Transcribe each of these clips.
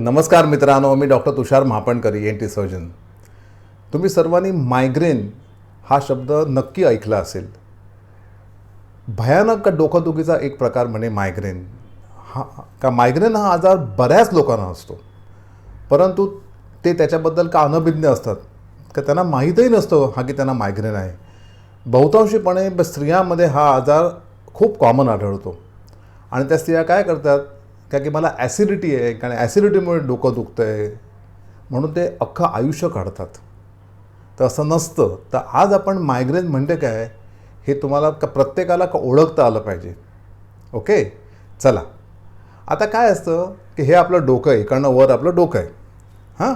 नमस्कार मित्रांनो मी doctor Tushar Mahapankari N T surgeon तुम्ही सर्वांनी मायग्रेन हा शब्द नक्की ऐकला असेल. भयानक डोकादुखीचा एक प्रकार म्हणे मायग्रेन हा का मायग्रेन हा आजार बऱ्याच लोकांना असतो. परंतु ते त्याच्याबद्दल का अनभिज्ञ असतात? का त्यांना माहीतही नसतं हा की त्यांना मायग्रेन आहे. बहुतांशीपणे ब- स्त्रियांमध्ये हा आजार खूप कॉमन आढळतो. आणि त्या स्त्रिया काय करतात? का की मला ॲसिडिटी आहे कारण ॲसिडिटीमुळे डोकं दुखतं आहे म्हणून ते अख्खं आयुष्य काढतात. तर असं नसतं. तर आज आपण मायग्रेन म्हणजे काय? हे तुम्हाला का प्रत्येकाला का ओळखता आलं पाहिजे. ओके चला. आता काय असतं की हे आपलं डोकं आहे कारण वर आपलं डोकं आहे. हां?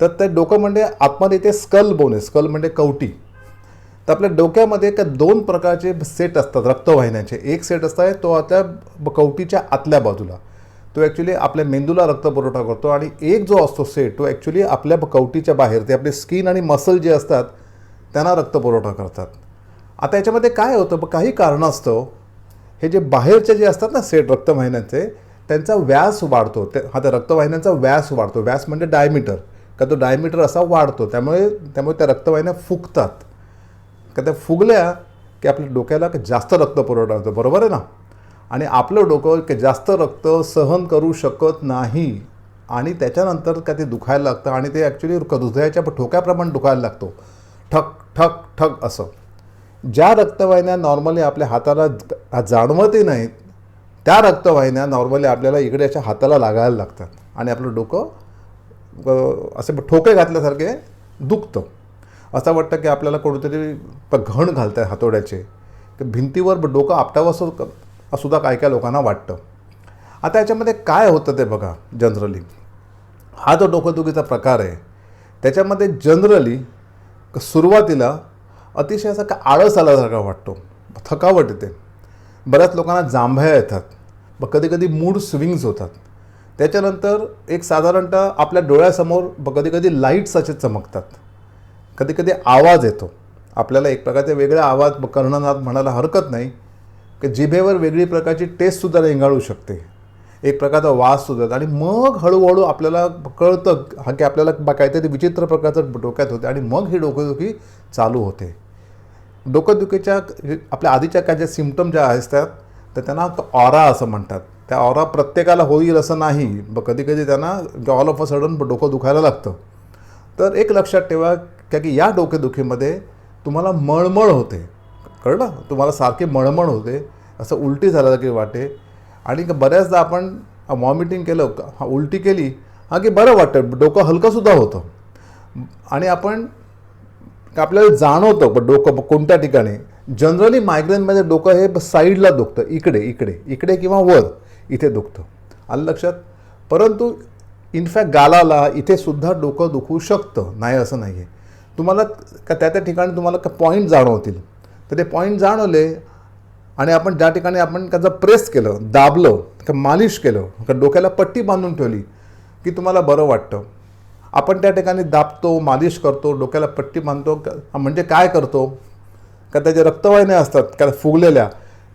तर ते डोकं म्हणजे आतमध्ये ते स्कल बोन आहे. स्कल म्हणजे कवटी. तर आपल्या डोक्यामध्ये का दोन प्रकारचे सेट असतात रक्तवाहिन्याचे. एक सेट असतात तो आता कवटीच्या आतल्या बाजूला. तो ॲक्च्युली आपल्या मेंदूला रक्तपुरवठा करतो आणि एक जो असतो सेट तो ॲक्च्युली आपल्या कवटीच्या बाहेर ते आपले स्किन आणि मसल जे असतात त्यांना रक्तपुरवठा करतात. आता याच्यामध्ये काय होतं? ब- काही कारणास्तव हे जे बाहेरचे जे असतात ना सेट रक्तवाहिन्यांचे त्यांचा व्यास वाढतो. ते हा त्या रक्तवाहिन्यांचा व्यास वाढतो. व्यास म्हणजे डायमीटर का तो डायमीटर असा वाढतो. त्यामुळे त्यामुळे त्या रक्तवाहिन्या फुगतात. का त्या फुगल्या की आपल्या डोक्याला का जास्त रक्त पुरवठा होतो. बरोबर आहे ना? आणि आपलं डोकं जास्त रक्त सहन करू शकत नाही. आणि त्याच्यानंतर का ते दुखायला लागतं आणि ते ॲक्च्युली हृदयाच्या ठोक्याप्रमाणे दुखायला लागतो. ठक ठक ठक असं. ज्या रक्तवाहिन्या नॉर्मली आपल्या हाताला जाणवतही नाहीत त्या रक्तवाहिन्या नॉर्मली आपल्याला इकडेच्या हाताला लागायला लागतात. आणि आपलं डोकं असे ठोके घातल्यासारखे दुखतं. असं वाटतं की आपल्याला कोणतरी घण घालत आहे हातोड्याचे भिंतीवर डोकं आपटावं असुद्धा सुद्धा काय काय लोकांना वाटतं. आता याच्यामध्ये काय होतं ते बघा जनरली. हा जो डोकंदुखीचा प्रकार आहे त्याच्यामध्ये जनरली सुरुवातीला अतिशय असा का आळस आल्यासारखा वाटतो. थकावट येते. बऱ्याच लोकांना जांभया येतात. ब कधी कधी मूड स्विंग्स होतात. त्याच्यानंतर एक साधारणतः आपल्या डोळ्यासमोर कधी कधी लाईट्स असे चमकतात. कधी कधी आवाज येतो. आपल्याला एक प्रकारचे वेगळे आवाज कर्णनाथ कर्णनाद म्हणायला हरकत नाही. की जिभेवर वेगळी प्रकारची टेस्टसुद्धा रेंगाळू शकते. एक प्रकारचा वास सुद्धा आणि मग हळूहळू आपल्याला कळतं हा की आपल्याला बा काहीतरी विचित्र प्रकारचं डोक्यात होते आणि मग ही डोकेदुखी चालू होते. डोकेदुखीच्या आपल्या आधीच्या काय ज्या सिमटम ज्या असतात तर त्यांना ऑरा असं म्हणतात. त्या ऑरा प्रत्येकाला होईल असं नाही. ब कधी कधी त्यांना ऑल ऑफ अ सडन डोकं दुखायला लागतं. तर एक लक्षात ठेवा का की या डोकेदुखीमध्ये तुम्हाला मळमळ होते. कळलं? तुम्हाला सारखे मळमळ होते. असं उलटी झाल्यासारखी वाटे. आणि बऱ्याचदा आपण वॉमिटिंग केलं का- हा उलटी केली हा की बरं वाटतं. डोकं हलकंसुद्धा होतं. आणि आपण का आपल्याला जाणवतं पण डोकं कोणत्या ठिकाणी? जनरली मायग्रेनमध्ये डोकं हे साईडला दुखतं. इकडे इकडे. इकडे किंवा वर इथे दुखतं. आलं लक्षात? परंतु इनफॅक्ट गालाला इथेसुद्धा डोकं दुखू शकतं. नाही असं नाही आहे तुम्हाला का त्या त्या ठिकाणी तुम्हाला का पॉईंट जाणवतील? तर ते पॉईंट जाणवले आणि आपण ज्या ठिकाणी आपण त्याचं प्रेस केलं दाबलं का मालिश केलं का डोक्याला पट्टी बांधून ठेवली की तुम्हाला बरं वाटतं. आपण त्या ठिकाणी दाबतो मालिश करतो डोक्याला पट्टी बांधतो म्हणजे काय करतो? का त्याच्या रक्तवाहिन्या असतात का फुगलेल्या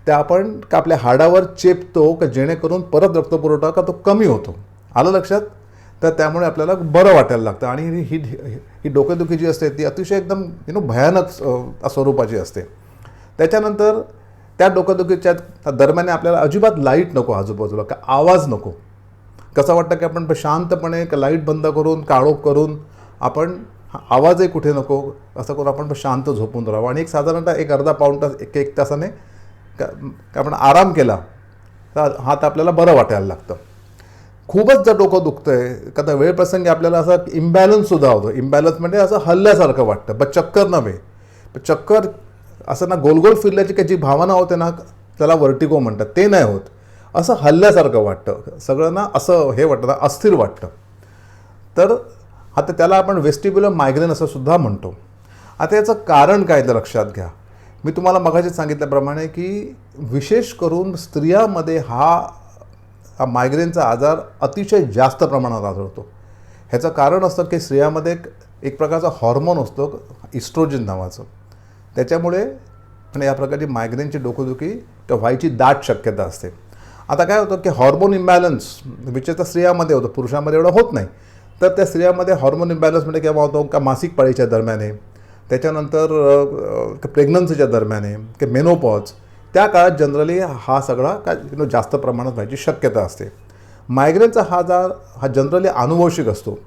त्या आपण का आपल्या हाडावर चेपतो का जेणेकरून परत रक्तपुरवठा का तो कमी होतो. आलं लक्षात? तर त्यामुळे आपल्याला बरं वाटायला लागतं. आणि ही ही ही डोकेदुखी जी असते ती अतिशय एकदम यु नो भयानक स्वरूपाची असते. त्याच्यानंतर त्या डोकंदुखीच्या दरम्यान आपल्याला अजिबात लाइट नको आजूबाजूला का आवाज नको. कसं वाटतं की आपण शांतपणे का लाइट बंद करून काळोख करून आपण आवाजही कुठे नको असं करून आपण शांत झोपून राहावं आणि एक साधारणतः एक अर्धा पाऊण तास एक एक तासाने का आपण आराम केला तर हात आपल्याला बरं वाटायला लागतं. खूपच जर डोकं दुखतं आहे का तर वेळ प्रसंगी आपल्याला असं इम्बॅलन्ससुद्धा होतं. इम्बॅलन्स म्हणजे असं हल्ल्यासारखं वाटतं पण चक्कर नव्हे. पण चक्कर असं ना गोलगोल फिरल्याची काही जी भावना होते ना त्याला वर्टिगो म्हणतात. ते नाही होत. असं हल्ल्यासारखं वाटतं. सगळं ना असं हे वाटतं अस्थिर वाटतं. तर आता त्याला आपण वेस्टिब्युलर मायग्रेन असं सुद्धा म्हणतो. आता याचं कारण काय तर लक्षात घ्या. मी तुम्हाला मगाशी सांगितल्याप्रमाणे की विशेष करून स्त्रियामध्ये हा हा मायग्रेनचा आजार अतिशय जास्त प्रमाणात आढळतो. ह्याचं कारण असतं की स्त्रियामध्ये एक एक प्रकारचा हॉर्मोन असतो इस्ट्रोजन नावाचं. त्याच्यामुळे या प्रकारची मायग्रेनची डोकंदुखी व्हायची दाट शक्यता असते. आता काय होतं की हॉर्मोन इम्बॅलन्स विशेषतः स्त्रियामध्ये होतं पुरुषामध्ये एवढं होत नाही. तर त्या स्त्रियामध्ये हॉर्मोन इम्बॅलन्स म्हणजे केव्हा होतो? का मासिक पाळीच्या दरम्यान. आहे त्याच्यानंतर प्रेग्नन्सीच्या दरम्यान आहे की मेनोपॉज त्या काळात जनरली हा सगळा काय जास्त प्रमाणात व्हायची शक्यता असते. मायग्रेनचा हा जार हा जनरली अनुवंशिक असतो.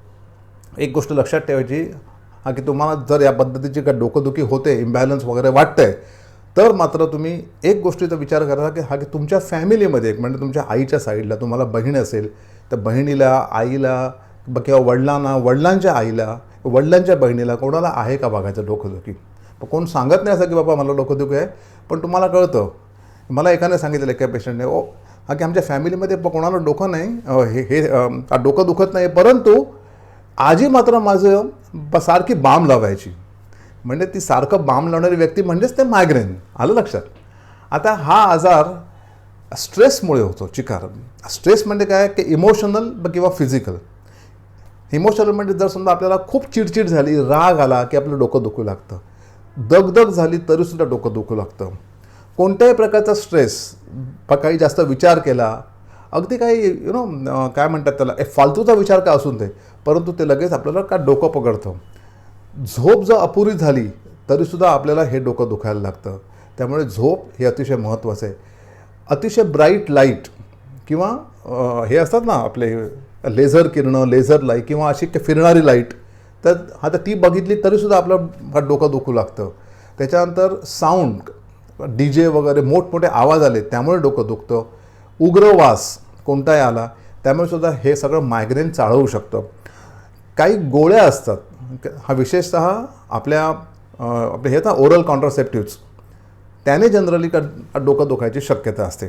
एक गोष्ट लक्षात ठेवायची हा की तुम्हाला जर या पद्धतीची का डोकंदुखी होते इम्बॅलन्स वगैरे वाटतंय तर मात्र तुम्ही एक गोष्टीचा विचार करा की हा की तुमच्या फॅमिलीमध्ये एक म्हणजे तुमच्या आईच्या साईडला तुम्हाला बहीण असेल तर बहिणीला आईला किंवा वडिलांना वडिलांच्या आईला वडिलांच्या बहिणीला कोणाला आहे का बघायचं डोकंदुखी? पण कोण सांगत नाही असं की बाबा मला डोकंदुखी आहे पण तुम्हाला कळतं. मला एकाने सांगितलेलं एका पेशंटने ओ हा की आमच्या फॅमिलीमध्ये कोणाला डोकं नाही हे हे डोकं दुखत नाही परंतु आजी मात्र माझं ब- सारखी बाम लावायची. म्हणजे ती सारखं बाम लावणारी व्यक्ती म्हणजेच ते मायग्रेन आलं लक्षात? आता हा आजार स्ट्रेसमुळे होतो चिकार. स्ट्रेस म्हणजे काय? की इमोशनल किंवा फिजिकल इमोशनल म्हणजे जर समजा आपल्याला खूप चिडचिड झाली राग आला की आपलं डोकं दुखू लागतं. दगदग झाली तरीसुद्धा डोकं दुखू लागतं. कोणत्याही प्रकारचा स्ट्रेस काही जास्त विचार केला अगदी काही यु नो काय म्हणतात त्याला ए फालतूचा विचार का असून ते परंतु ते लगेच आपल्याला का डोकं पकडतं? झोप जर अपुरी झाली तरीसुद्धा आपल्याला हे डोकं दुखायला लागतं. त्यामुळे झोप हे अतिशय महत्त्वाचं आहे. अतिशय ब्राईट लाइट किंवा हे असतात ना आपले लेझर किरणं लेझर लाइट किंवा अशी फिरणारी लाइट तर आता ती बघितली तरीसुद्धा आपलं डोकं दुखू लागतं. त्याच्यानंतर साऊंड डी जे वगैरे मोठमोठे आवाज आले त्यामुळे डोकं दुखतं. उग्र वास कोणताही आला त्यामुळे सुद्धा हे सगळं मायग्रेन चाळवू शकतं. काही गोळ्या असतात हा विशेषतः आपल्या आपले हे ना ओरल कॉन्ट्रासेप्टिव्स त्याने जनरली का डोकं दुखायची शक्यता असते.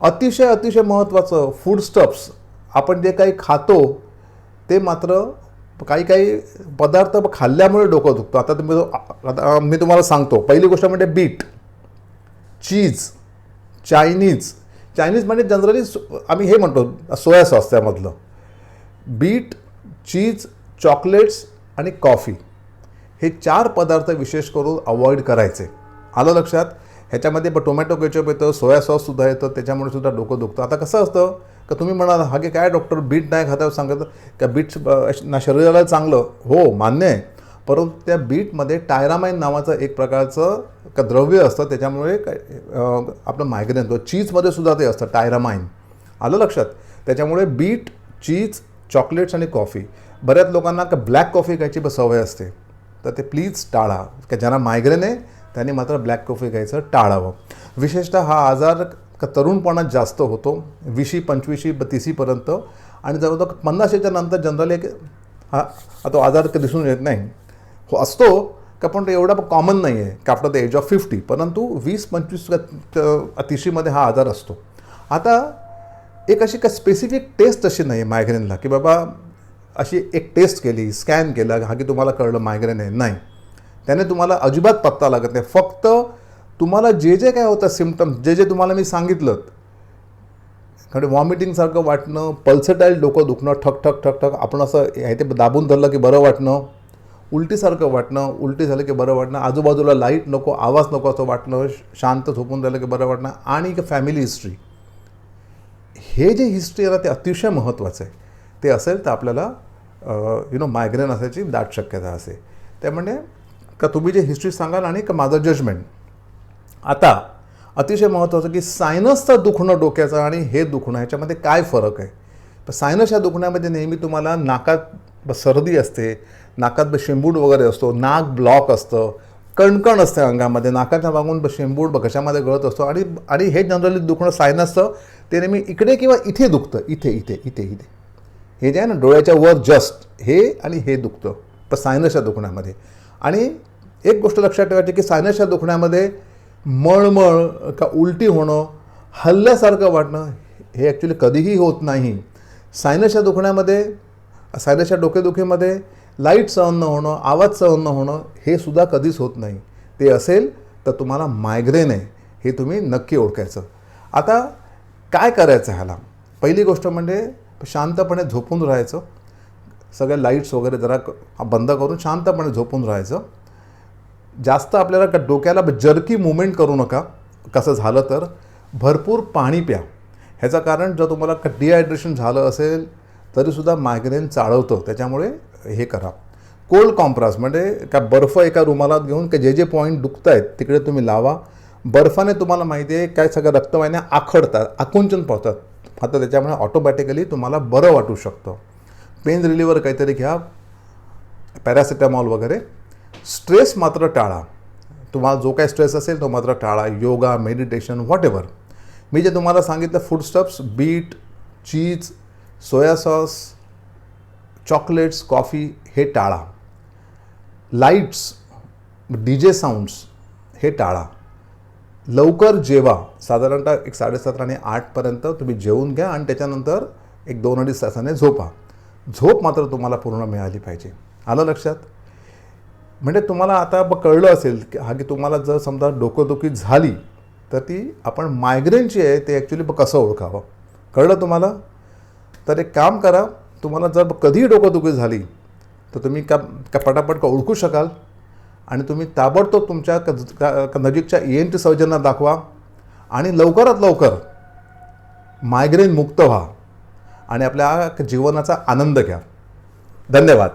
अतिशय अतिशय महत्त्वाचं फूड स्टप्स आपण जे काही खातो ते मात्र काही काही पदार्थ खाल्ल्यामुळे डोकं दुखतं. आता तुम्ही आता मी तुम्हाला सांगतो. पहिली गोष्ट म्हणजे बीट चीज चायनीज. चायनीज म्हणजे जनरली आम्ही हे म्हणतो सोया सॉस त्यामधलं. बीट चीज चॉकलेट्स आणि कॉफी हे चार पदार्थ विशेष करून अवॉइड करायचे. आलं लक्षात? ह्याच्यामध्ये टोमॅटो केचप येतं सोया सॉससुद्धा येतं त्याच्यामुळे सुद्धा डोकं दुखतं. आता कसं असतं? का तुम्ही म्हणाल हा की काय डॉक्टर बीट नाही खाता सांगत? का बीट ना शरीराला चांगलं? हो मान्य आहे. परंतु त्या बीटमध्ये टायरामाइन नावाचं एक प्रकारचं का द्रव्य असतं त्याच्यामुळे काय आपलं मायग्रेन तो चीजमध्ये सुद्धा ते असतं टायरामाइन आलं लक्षात? त्याच्यामुळे बीट चीज चॉकलेट्स आणि कॉफी बऱ्याच लोकांना का ब्लॅक कॉफी घ्यायची सवय असते. तर ते प्लीज टाळा. की ज्यांना मायग्रेन आहे त्यांनी मात्र ब्लॅक कॉफी घ्यायचं टाळावं. विशेषतः हा आजार का तरुणपणात जास्त होतो विशी पंचवीशी ब तिशीपर्यंत आणि जवळजवळ पन्नाशीच्या नंतर जनरली एक हा तो आजार दिसून येत नाही. हो असतो का पण तो एवढा कॉमन नाही आहे का after the age of fifty परंतु वीस पंचवीस अतिशीमध्ये हा आजार असतो. आता एक अशी का स्पेसिफिक टेस्ट अशी नाही आहे मायग्रेनला की बाबा अशी एक टेस्ट केली स्कॅन केलं हा की तुम्हाला कळलं मायग्रेन आहे नाही. त्याने तुम्हाला अजिबात पत्ता लागत नाही. फक्त तुम्हाला जे जे काय होतं सिमटम्स जे जे तुम्हाला मी सांगितलं कारण वॉमिटिंगसारखं वाटणं पल्सटाईल डोकं दुखणं ठक ठक ठक ठक आपण असं हे ते दाबून धरलं की बरं वाटणं उलटीसारखं वाटणं उलटी झालं की बरं वाटणं आजूबाजूला लाइट नको आवाज नको असं वाटणं शांत झोपून राहिलं की बरं वाटणं आणि एक फॅमिली हिस्ट्री हे जे हिस्ट्री आहे ना ते अतिशय महत्त्वाचं आहे. ते असेल तर आपल्याला यु नो मायग्रेन असायची दाट शक्यता असे. त्यामुळे का तुम्ही जे हिस्ट्री सांगाल आणि का माझं जजमेंट आता अतिशय महत्त्वाचं की सायनसचं दुखणं डोक्याचं आणि हे दुखणं ह्याच्यामध्ये काय फरक आहे? तर सायनस या दुखण्यामध्ये नेहमी तुम्हाला नाकात सर्दी असते नाकात ब- शेंबूड वगैरे असतो नाक ब्लॉक असतं कणकण असते अंगामध्ये नाकाच्या मागून ब- शेंबूड घशामध्ये गळत असतो आणि आणि हे जनरली दुखणं सायनसचं ते नेहमी इकडे किंवा इथे दुखतं इथे इथे इथे इथे. हे जे आहे ना डोळ्याच्या वर जस्ट हे आणि हे दुखतं. तर सायनसच्या दुखण्यामध्ये. आणि एक गोष्ट लक्षात ठेवायची की सायनसच्या दुखण्यामध्ये मळमळ का उलटी होणं हल्ल्यासारखं वाटणं हे ॲक्च्युली कधीही होत नाही. सायनसच्या दुखण्यामध्ये सायनसच्या डोकेदुखीमध्ये लाइट सहन न होणं आवाज सहन न होणं हे सुद्धा कधीच होत नाही. ते असेल तर तुम्हाला मायग्रेन आहे हे तुम्ही नक्की ओळखायचं. आता काय करायचं ह्याला? पहिली गोष्ट म्हणजे शांतपणे झोपून राहायचं. सगळ्या लाईट्स वगैरे जरा बंद करून शांतपणे झोपून राहायचं. जास्त आपल्याला का डोक्याला जर्की मुवमेंट करू नका. कसं झालं तर भरपूर पाणी प्या. ह्याचं कारण जर तुम्हाला डिहायड्रेशन झालं असेल तरीसुद्धा मायग्रेन चाळवतं. त्याच्यामुळे हे करा. कोल्ड कॉम्प्रास म्हणजे का बर्फ एका रुमालात घेऊन का जे जे पॉईंट दुखत आहेत तिकडे तुम्ही लावा. बर्फाने तुम्हाला माहिती आहे काय सगळ्या रक्तवाहिन्या आखडतात आकुंचन पावतात आता त्याच्यामुळे ऑटोमॅटिकली तुम्हाला बरं वाटू शकतं. पेन रिलीवर काहीतरी घ्या. पॅरासिटामॉल वगैरे. स्ट्रेस मात्र टाळा. तुम्हाला जो काय स्ट्रेस असेल तो मात्र टाळा. योगा मेडिटेशन व्हॉट एव्हर मी जे तुम्हाला सांगितलं foodstuffs beet cheese soya sauce chocolates coffee हे टाळा. लाईट्स डी जे साऊंड्स हे टाळा. लवकर जेवा. साधारणतः एक साडेसात आणि आठपर्यंत तुम्ही जेवून घ्या आणि त्याच्यानंतर एक दोन अडीच तासाने झोपा. झोप मात्र तुम्हाला पूर्ण मिळाली पाहिजे. आलं लक्षात? म्हणजे तुम्हाला आता कळलं असेल की हा की तुम्हाला जर समजा डोकंदुखी झाली तर ती आपण मायग्रेनची आहे ते ॲक्च्युली कसं ओळखावं? कळलं तुम्हाला? तर एक काम करा तुम्हाला जर कधीही डोकंदुखी झाली तर तुम्ही का का पटापट का ओळखू शकाल आणि तुम्ही ताबडतोब तुमच्या क का- नजीकच्या ई एन टी सर्जनला दाखवा आणि लवकरात लवकर मायग्रेन मुक्त व्हा आणि आपल्या जीवनाचा आनंद घ्या. धन्यवाद.